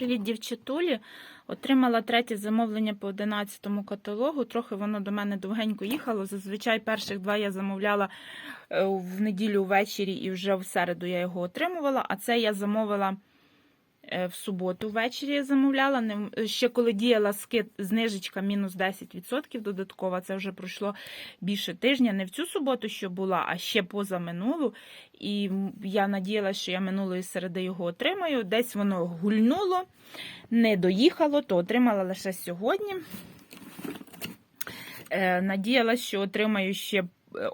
Привіт, дівчатулі. Отримала третє замовлення по 11 каталогу. Трохи воно до мене довгенько їхало. Зазвичай перших два я замовляла е, в неділю ввечері і вже в середу я його отримувала. А це я замовила в суботу ввечері. Я замовляла. Ще коли діяла скид, знижечка мінус 10% додаткова. Це вже пройшло більше тижня. Не в цю суботу, що була, а ще поза минулу. І я надіялася, що я минулої середи його отримаю. Десь воно гульнуло, не доїхало, то отримала лише сьогодні. Е, надіялася, що отримаю ще е,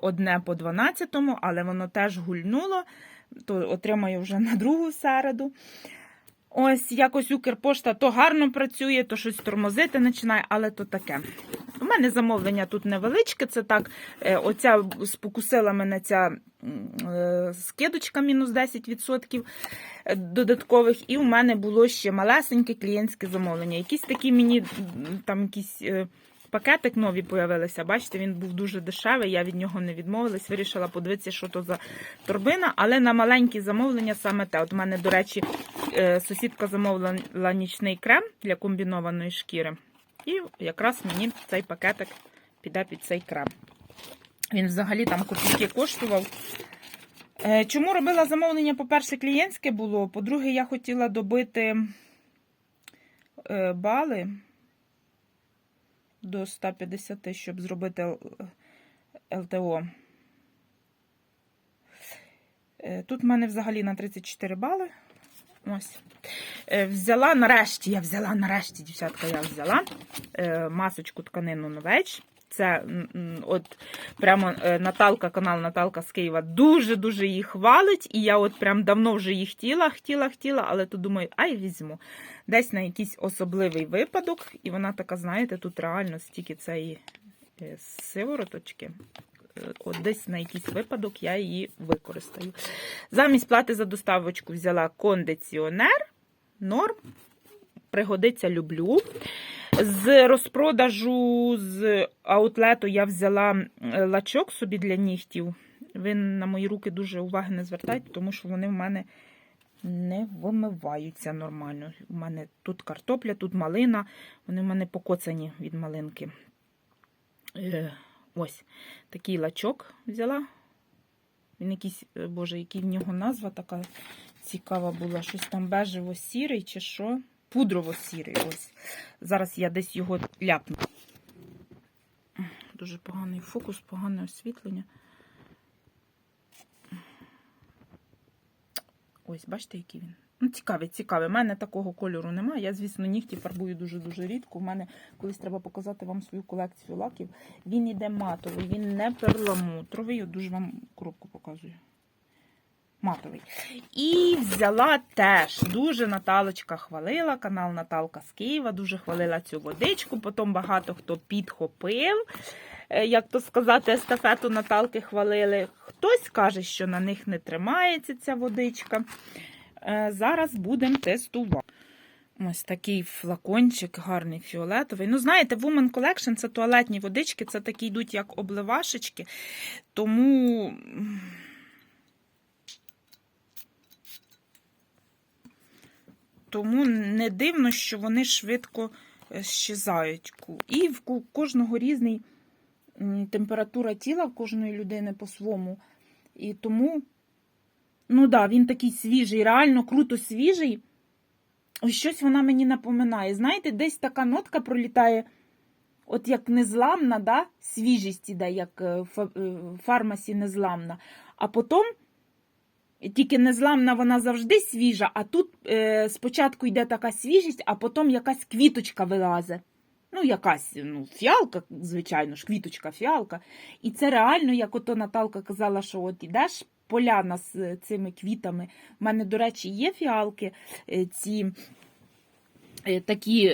одне по 12-му, але воно теж гульнуло, то отримаю вже на другу середу. Ось якось Укрпошта то гарно працює, то щось тормозити починає, але то таке. У мене замовлення тут невеличке, це так, е, оця спокусила мене ця е, скидочка мінус 10% е, додаткових, і у мене було ще малесеньке клієнтське замовлення. Якісь такі мені там якісь. Пакетик нові появилися. Бачите, він був дуже дешевий, я від нього не відмовилась. Вирішила подивитися, що то за торбина. Але на маленькі замовлення саме те. От у мене, до речі, е, сусідка замовила нічний крем для комбінованої шкіри. І якраз мені цей пакетик піде під цей крем. Він взагалі там копійки коштував. Е, Чому робила замовлення? По-перше, клієнтське було. По-друге, я хотіла добити е, бали до 150, щоб зробити ЛТО. Е, Тут в мене взагалі на 34 бали. Ось. Е, Взяла нарешті, я взяла нарешті, дівчатка, я взяла е, масочку тканину новеч. Це от прямо е, Наталка, канал Наталка з Києва дуже-дуже її хвалить. І я от прям давно вже її хотіла, хотіла, хотіла, але то думаю, ай візьму. Десь на якийсь особливий випадок. І вона така, знаєте, тут реально стільки цієї е, сивороточки. Е, От десь на якийсь випадок я її використаю. Замість плати за доставочку взяла кондиціонер. Норм. Пригодиться, люблю. З розпродажу з аутлету я взяла лачок собі для нігтів. Ви на мої руки дуже уваги не звертайте, тому що вони в мене не вимиваються нормально. У мене тут картопля, тут малина. Вони в мене покоцані від малинки. Е, Ось такий лачок взяла. Він якийсь, е, боже, який в нього назва така цікава була. Щось там бежево-сірий чи що. Пудрово-сірий. Ось. Зараз я десь його ляпну. Дуже поганий фокус, погане освітлення. Ось, бачите, який він. Ну, цікавий, цікавий. У мене такого кольору немає. Я, звісно, нігті фарбую дуже-дуже рідко. У мене колись треба показати вам свою колекцію лаків. Він іде матовий, він не перламутровий. От дуже вам коробку показую. Матовий. І взяла теж. Дуже Наталочка хвалила, канал Наталка з Києва, дуже хвалила цю водичку. Потім багато хто підхопив. Е, Як то сказати, естафету Наталки хвалили. Хтось каже, що на них не тримається ця водичка. Е, Зараз будемо тестувати. Ось такий флакончик, гарний фіолетовий. Ну, знаєте, Woman Collection це туалетні водички, це такі йдуть як обливашечки. Тому. Тому не дивно, що вони швидко е, щезають. І в кожного різний температура тіла в кожної людини по-своєму. І тому, ну да, він такий свіжий, реально круто свіжий. Ось щось вона мені напоминає. Знаєте, десь така нотка пролітає, от як незламна, да? свіжість іде, як е, фа- е, в фармасі незламна. А потім тільки незламна вона завжди свіжа, а тут е, спочатку йде така свіжість, а потім якась квіточка вилазить. Ну, якась ну, фіалка, звичайно ж, квіточка, фіалка. І це реально, як ото Наталка казала, що от ідеш поляна з е, цими квітами. У мене, до речі, є фіалки е, ці. е, Такі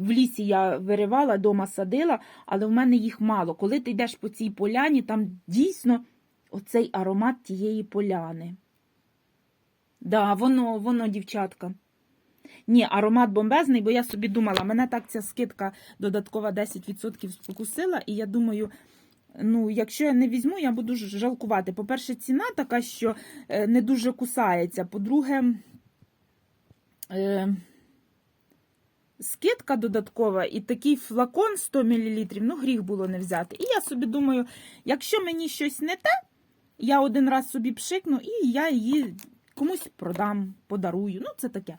в лісі я виривала, дома садила, але в мене їх мало. Коли ти йдеш по цій поляні, там дійсно оцей аромат тієї поляни. Да, воно, воно, дівчатка. Ні, аромат бомбезний, бо я собі думала, мене так ця скидка додаткова 10% спокусила, і я думаю, ну, якщо я не візьму, я буду жалкувати. По-перше, ціна така, що е, не дуже кусається. По-друге, е, скидка додаткова і такий флакон 100 мл, ну гріх було не взяти. І я собі думаю, якщо мені щось не те, я один раз собі пшикну і я її комусь продам, подарую. Ну, це таке.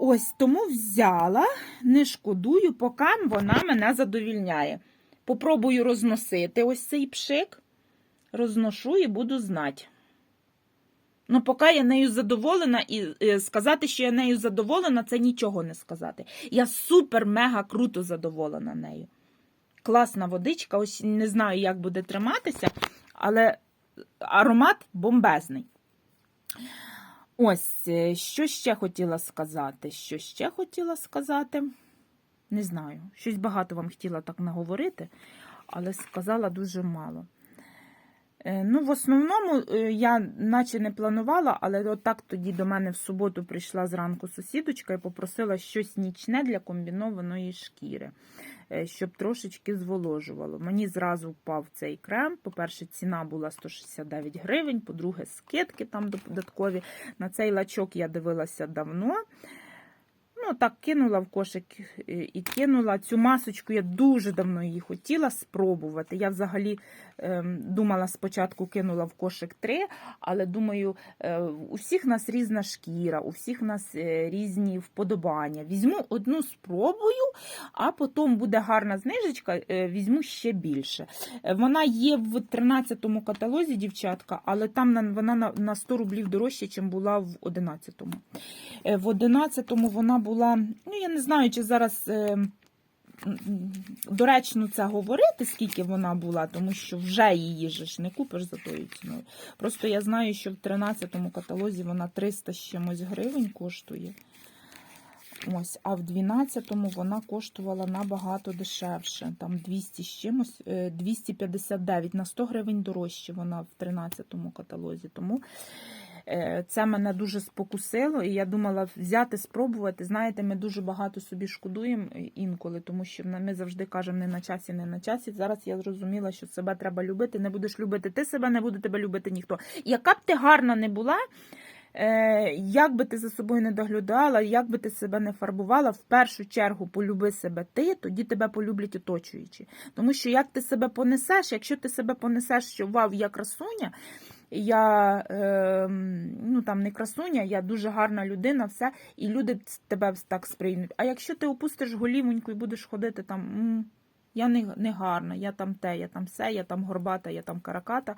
Ось тому взяла, не шкодую, поки вона мене задовільняє. Попробую розносити ось цей пшик, розношу і буду знати. Ну, поки я нею задоволена, і е, сказати, що я нею задоволена, це нічого не сказати. Я супер-мега круто задоволена нею. Класна водичка, ось не знаю, як буде триматися, але аромат бомбезний. Ось, е, що ще хотіла сказати? Що ще хотіла сказати? Не знаю. Щось багато вам хотіла так наговорити, але сказала дуже мало. Е, Ну, в основному е, я наче не планувала, але отак тоді до мене в суботу прийшла зранку сусідочка і попросила щось нічне для комбінованої шкіри, е, щоб трошечки зволожувало. Мені зразу впав цей крем. По-перше, ціна була 169 гривень, по-друге, скидки там додаткові. На цей лачок я дивилася давно. Ну, так кинула в кошик е, і кинула. Цю масочку я дуже давно її хотіла спробувати. Я взагалі ем, думала, спочатку кинула в кошик три, але думаю, е, у всіх нас різна шкіра, у всіх нас е, різні вподобання. Візьму одну спробую, а потім буде гарна знижечка, е, візьму ще більше. Е, Вона є в 13-му каталозі, дівчатка, але там на- вона на, на 100 рублів дорожче, ніж була в 11-му. Е, В 11-му вона була, ну я не знаю, чи зараз е, доречно це говорити, скільки вона була, тому що вже її ж не купиш за тою ціною. Просто я знаю, що в 13-му каталозі вона 300 з чимось гривень коштує. Ось, а в 12-му вона коштувала набагато дешевше. Там 200 з чимось, е, 259 на 100 гривень дорожче вона в 13-му каталозі. Тому е, це мене дуже спокусило, і я думала взяти, спробувати. Знаєте, ми дуже багато собі шкодуємо е, інколи, тому що ми завжди кажемо не на часі, не на часі. Зараз я зрозуміла, що себе треба любити. Не будеш любити ти себе, не буде тебе любити ніхто. Яка б ти гарна не була. Е, Як би ти за собою не доглядала, як би ти себе не фарбувала, в першу чергу полюби себе ти, тоді тебе полюблять оточуючі. Тому що як ти себе понесеш, якщо ти себе понесеш, що вау, я красуня, я е, ну там не красуня, я дуже гарна людина, все, і люди тебе так сприймуть. А якщо ти опустиш голівоньку і будеш ходити там, «М, я не, не гарна, я там те, я там все, я там горбата, я там караката.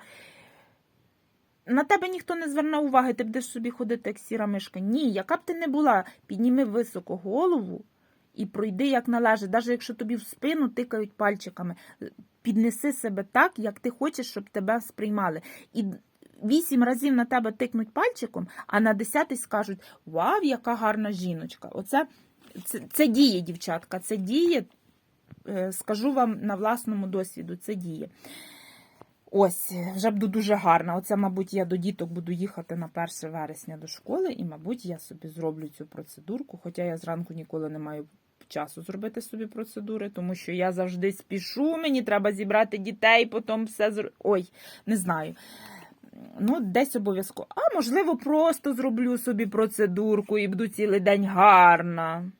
На тебе ніхто не зверне уваги, ти будеш собі ходити, як сіра мишка. Ні, яка б ти не була, підніми високо голову і пройди, як належить. Навіть якщо тобі в спину тикають пальчиками, піднеси себе так, як ти хочеш, щоб тебе сприймали. І вісім разів на тебе тикнуть пальчиком, а на десятий скажуть: Вау, яка гарна жіночка! Оце це, це діє, дівчатка, це діє. Е, Скажу вам на власному досвіду, це діє. Ось, вже буду дуже гарна. Оце, мабуть, я до діток буду їхати на 1 вересня до школи, і, мабуть, я собі зроблю цю процедурку. Хоча я зранку ніколи не маю часу зробити собі процедури, тому що я завжди спішу, мені треба зібрати дітей, потім все зр... Ой, не знаю. Ну, десь обов'язково. А можливо, просто зроблю собі процедурку і буду цілий день гарна.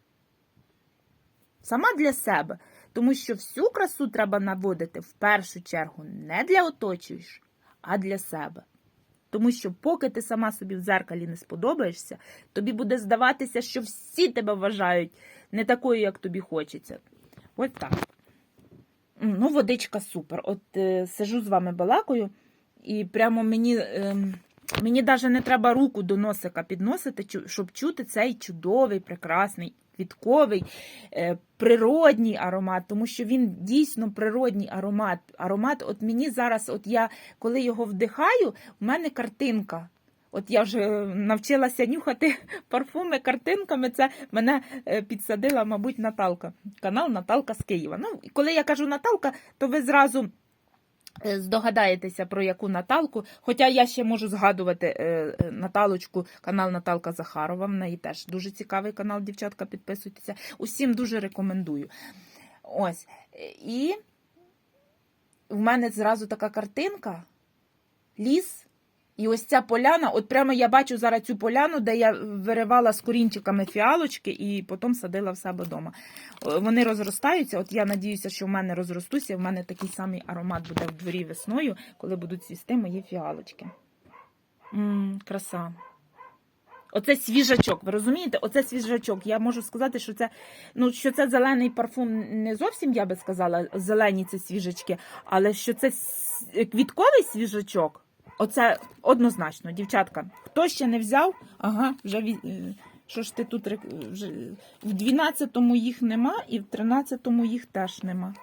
Сама для себе. Тому що всю красу треба наводити в першу чергу не для оточуючих, а для себе. Тому що, поки ти сама собі в дзеркалі не сподобаєшся, тобі буде здаватися, що всі тебе вважають не такою, як тобі хочеться. Ось так. Ну, водичка супер. От е, сижу з вами балакою, і прямо мені. Е, Мені навіть не треба руку до носика підносити, щоб чути цей чудовий, прекрасний, квітковий, е, природній аромат, тому що він дійсно природній аромат. Аромат, от мені зараз, от я коли його вдихаю, в мене картинка. От я вже навчилася нюхати парфуми картинками. Це мене е, підсадила, мабуть, Наталка. Канал Наталка з Києва. Ну, коли я кажу Наталка, то ви зразу е, здогадаєтеся про яку Наталку. Хоча я ще можу згадувати е, е, Наталочку, канал Наталка Захарова. В неї теж дуже цікавий канал, дівчатка, підписуйтеся. Усім дуже рекомендую. Ось. Е, І в мене зразу така картинка: ліс, І ось ця поляна, от прямо я бачу зараз цю поляну, де я виривала з корінчиками фіалочки і потім садила в себе вдома. Вони розростаються. От я надіюся, що в мене розростуться. В мене такий самий аромат буде в дворі весною, коли будуть цвісти мої фіалочки. М, краса. Оце свіжачок, ви розумієте? Оце свіжачок. Я можу сказати, що це, ну, що це зелений парфум не зовсім я би сказала, зелені це свіжачки, але що це квітковий свіжачок, оце однозначно, дівчатка. Хто ще не взяв, ага, вже е, що ж ти тут вже в 12-му їх нема, і в 13-му їх теж нема.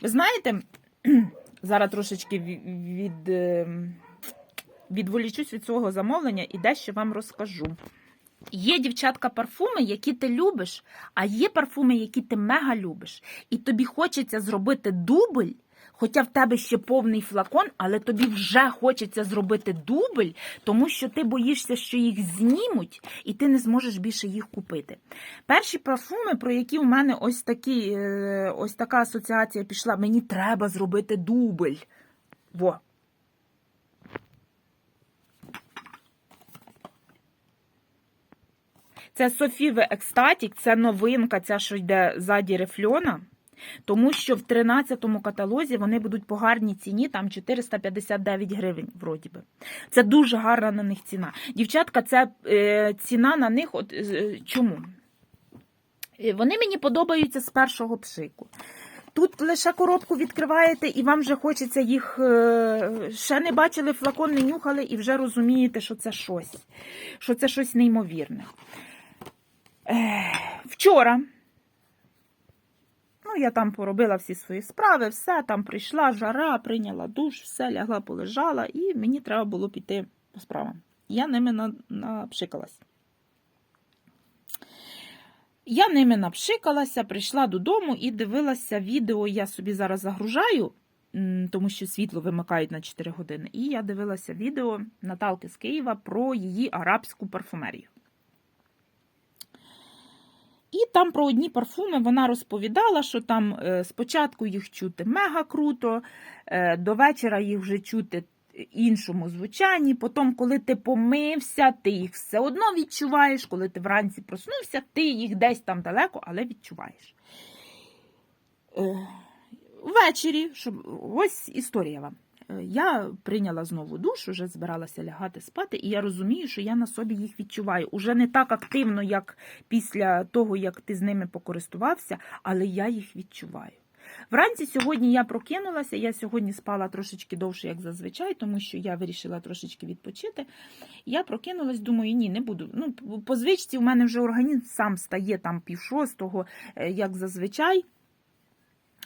Ви знаєте, зараз трошечки від. ем, відволічусь від свого замовлення і дещо вам розкажу. Є дівчатка парфуми, які ти любиш, а є парфуми, які ти мега любиш. І тобі хочеться зробити дубль, хоча в тебе ще повний флакон, але тобі вже хочеться зробити дубль, тому що ти боїшся, що їх знімуть, і ти не зможеш більше їх купити. Перші парфуми, про які у мене ось такі, е, ось така асоціація пішла, мені треба зробити дубль. Во. Це Софіве Екстатік, це новинка, ця, що йде ззаді рефльона. Тому що в 13-му каталозі вони будуть по гарній ціні, там 459 гривень, вроді би. Це дуже гарна на них ціна. Дівчатка, це е, ціна на них. От, е, чому? Е, Вони мені подобаються з першого пшику. Тут лише коробку відкриваєте, і вам вже хочеться їх е, ще не бачили, флакон не нюхали, і вже розумієте, що це щось, що це щось неймовірне. Вчора. Ну, я там поробила всі свої справи, все, там прийшла жара, прийняла душ, все, лягла, полежала, і мені треба було піти по справам. Я ними на- напшикалась. Я ними напшикалася, прийшла додому і дивилася відео. Я собі зараз загружаю, тому що світло вимикають на 4 години. І я дивилася відео Наталки з Києва про її арабську парфумерію. І там про одні парфуми вона розповідала, що там е, спочатку їх чути мега круто, е, до вечора їх вже чути іншому звучанні. Потім, коли ти помився, ти їх все одно відчуваєш. Коли ти вранці проснувся, ти їх десь там далеко, але відчуваєш. Е, Ввечері, щоб ось історія вам. Е, Я прийняла знову душ, вже збиралася лягати спати, і я розумію, що я на собі їх відчуваю. Уже не так активно, як після того, як ти з ними покористувався, але я їх відчуваю. Вранці сьогодні я прокинулася, я сьогодні спала трошечки довше, як зазвичай, тому що я вирішила трошечки відпочити. Я прокинулась, думаю, ні, не буду. Ну, по звичці в мене вже організм сам стає там пів шостого, е, як зазвичай.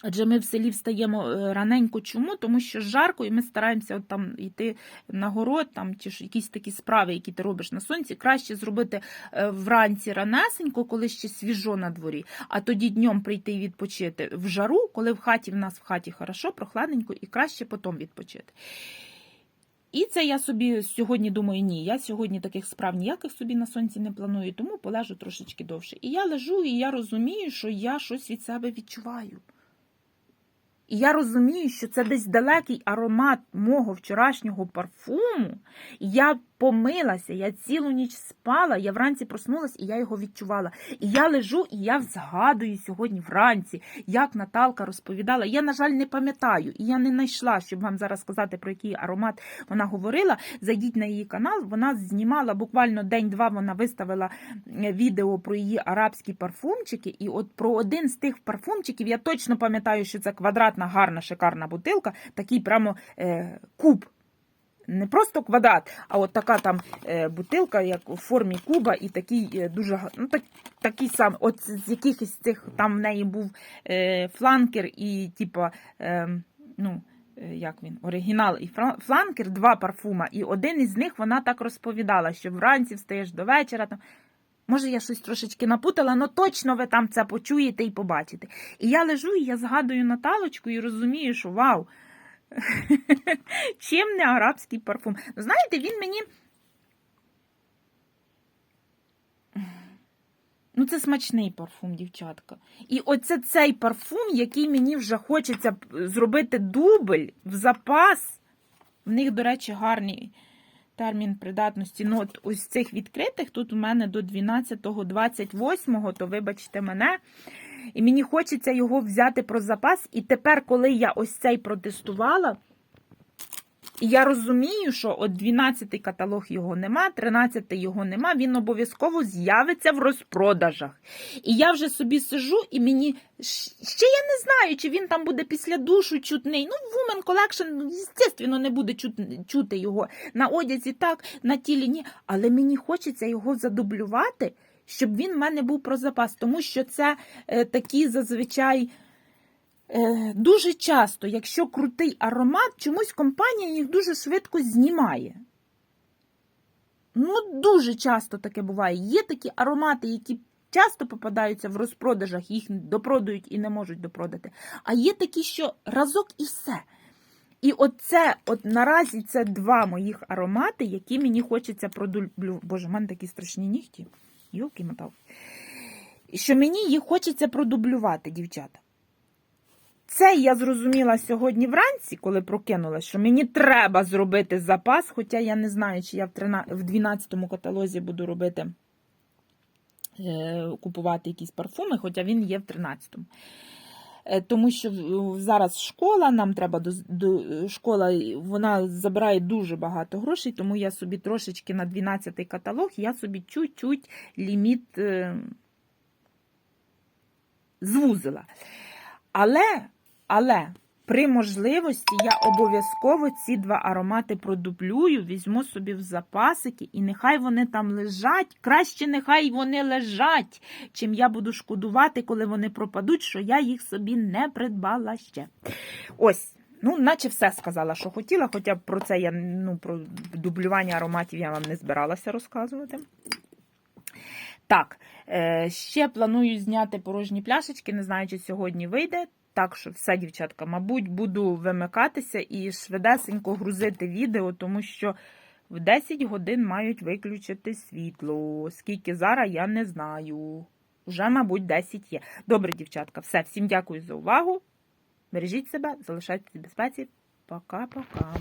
Адже ми в селі встаємо е, раненько. Чому? Тому що жарко, і ми стараємося от там йти на город, там чи ж якісь такі справи, які ти робиш на сонці. Краще зробити е, вранці ранесенько, коли ще свіжо на дворі, а тоді днем прийти і відпочити в жару, коли в хаті в нас в хаті хорошо, прохладненько, і краще потім відпочити. І це я собі сьогодні думаю, ні, я сьогодні таких справ ніяких собі на сонці не планую, тому полежу трошечки довше. І я лежу, і я розумію, що я щось від себе відчуваю. І я розумію, що це десь далекий аромат мого вчорашнього парфуму. І я помилася, я цілу ніч спала, я вранці проснулась і я його відчувала. І я лежу, і я згадую сьогодні вранці, як Наталка розповідала. Я, на жаль, не пам'ятаю, і я не знайшла, щоб вам зараз сказати, про який аромат вона говорила. Зайдіть на її канал. Вона знімала буквально день-два. Вона виставила е, відео про її арабські парфумчики. І от про один з тих парфумчиків я точно пам'ятаю, що це квадратна, гарна, шикарна бутилка, такий прямо е, куб. Не просто квадрат, а от така там е, бутилка, як у формі куба, і такий е, дуже ну, так, такий сам. От з якихось цих там в неї був е, фланкер і, типа, е, ну, е, як він, оригінал і фланкер, два парфума. І один із них вона так розповідала, що вранці встаєш до вечора. Там. Може, я щось трошечки напутала, але точно ви там це почуєте і побачите. І я лежу, і я згадую Наталочку і розумію, що вау. Чим не арабський парфум? Ну, Знаєте, він мені. Ну, це смачний парфум, дівчатка. І оце цей парфум, який мені вже хочеться зробити дубль в запас. В них, до речі, гарний термін придатності. Ну, от ось цих відкритих тут у мене до 12-го, 28-го, то вибачте мене. І мені хочеться його взяти про запас. І тепер, коли я ось цей протестувала, я розумію, що от 12-й каталог його нема, 13-й його нема, він обов'язково з'явиться в розпродажах. І я вже собі сижу, і мені ще я не знаю, чи він там буде після душу чутний. Ну, Women Collection, ну, звісно, не буде чути його на одязі, так, на тілі ні. Але мені хочеться його задублювати, щоб він в мене був про запас, тому що це е, такі зазвичай. Е, Дуже часто, якщо крутий аромат, чомусь компанія їх дуже швидко знімає. Ну, дуже часто таке буває. Є такі аромати, які часто попадаються в розпродажах, їх допродають і не можуть допродати. А є такі, що разок і все. І оце, от наразі це два моїх аромати, які мені хочеться продублювати. Боже, в мене такі страшні нігті. Йолки мотав. Що мені їх хочеться продублювати, дівчата. Це я зрозуміла сьогодні вранці, коли прокинулася, що мені треба зробити запас, хоча я не знаю, чи я в 13, в 12 каталозі буду робити, е, купувати якісь парфуми, хоча він є в 13-му. Е, Тому що зараз школа, нам треба до, до школа, вона забирає дуже багато грошей, тому я собі трошечки на 12-й каталог, я собі чуть-чуть ліміт е, звузила. Але, але при можливості я обов'язково ці два аромати продублюю, візьму собі в запасики, і нехай вони там лежать. Краще нехай вони лежать, чим я буду шкодувати, коли вони пропадуть, що я їх собі не придбала ще. Ось. Ну, наче все сказала, що хотіла, хоча про це я ну, про дублювання ароматів я вам не збиралася розказувати. Так, е, ще планую зняти порожні пляшечки, не знаю, чи сьогодні вийде. Так що все, дівчатка, мабуть, буду вимикатися і швидесенько грузити відео, тому що в 10 годин мають виключити світло. Скільки зараз, я не знаю. Вже, мабуть, 10 є. Добре, дівчатка, все, всім дякую за увагу. Бережіть себе, залишайтеся в безпеці. Пока-пока.